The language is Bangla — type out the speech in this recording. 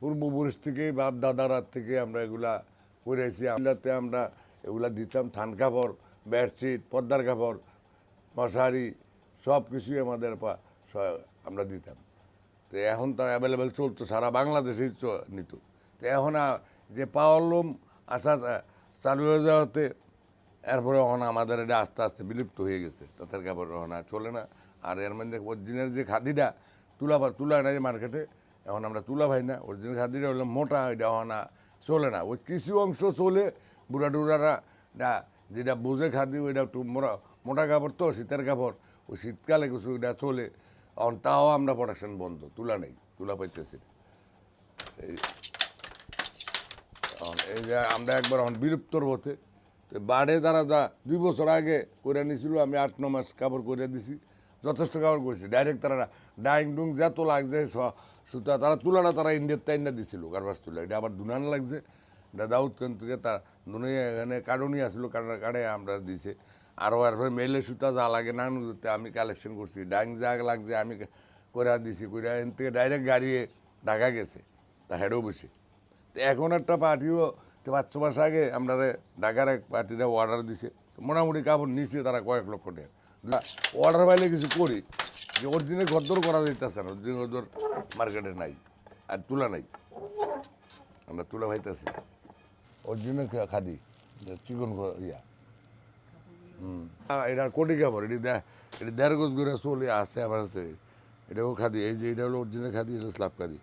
পূর্বপুরুষ থেকে বাপ দাদার থেকে আমরা এগুলা করেছি। আমলাতে আমরা এগুলা দিতাম, থান কাপড়, বেডশিট পদ্মার কাপড়, মশারি সব কিছুই আমাদের আমরা দিতাম। তো এখন তো অ্যাভেলেবেল চলতো, সারা বাংলাদেশেই নিত। তো এখন যে পাওয়ার লুম আসা চালু হয়ে যাওয়াতে এরপরে এখন আমাদের এটা আস্তে আস্তে বিলুপ্ত হয়ে গেছে। তাঁতের কাপড় এখন চলে না। আর এর মধ্যে অরিজিনাল যে খাদিটা, তুলা তুলা নাই মার্কেটে এখন আমরা তুলা ভাই না, অরিজিনাল খাদিটা হলো মোটা, এটা আর চলে না। ওই কিছু অংশ চলে, বুড়া টুড়ারা যেটা বুঝে খাদি ওইটা একটু মোটা মোটা কাপড় তো, শীতের কাপড়। ওই শীতকালে কিছু এটা চলে, এখন তাও আমরা প্রোডাকশন বন্ধ, তুলা নেই, তুলা পাইতেছি এই যে আমরা একবার এখন বিলুপ্তর পথে, তো বাড়ে তারা যা দুই বছর আগে করে নিছিল, আমি আট ন মাস কাপড় করে দিছি। যথেষ্ট কাপড় করেছি। ডাইরেক্ট তারা ডাইং ডুং যত লাগছে স- সুতা, তারা তুলাটা তারা ইন্ডিয়ার তাইনা দিছিল কারবাস তুলা। এটা আবার দুনান লাগছে। এটা দাউদখান থেকে তার দুনে এখানে কারণই আসলো কারণ কাড়ে আমরা দিছে। আরও এরপরে মেলে সুতা যা লাগে নান আমি কালেকশন করছি। ডাইং যা লাগছে আমি করে দিছি করে এখান থেকে ডাইরেক্ট গাড়ি ঢাকা গেছে, তা হেডও বসে। তো এখন একটা পার্টিও, তো পাঁচ, ছ মাস আগে আমরা ঢাকার এক পার্টিরা অর্ডার দিছে। মোটামুটি কাপড় নিচ্ছে তারা কয়েক লক্ষ টাকা। অর্ডার পাইলে কিছু করি। যে অরিজিনাল ঘরদর করা যাইতেছে না অরিজিনাল ঘরদর মার্কেটে নাই, আর তুলা নাই। আমরা তুলা পাইতেছি। অরিজিনাল খাদি চিকন ইয়া। হুম। এটা কোটি কাপড়, এটি এটি দেড় গোজ করে চলে আছে আবার আছে। এটাও খাদি, এই যে এটা হলো অরিজিনাল খাদি, এটা স্লাব খাদি।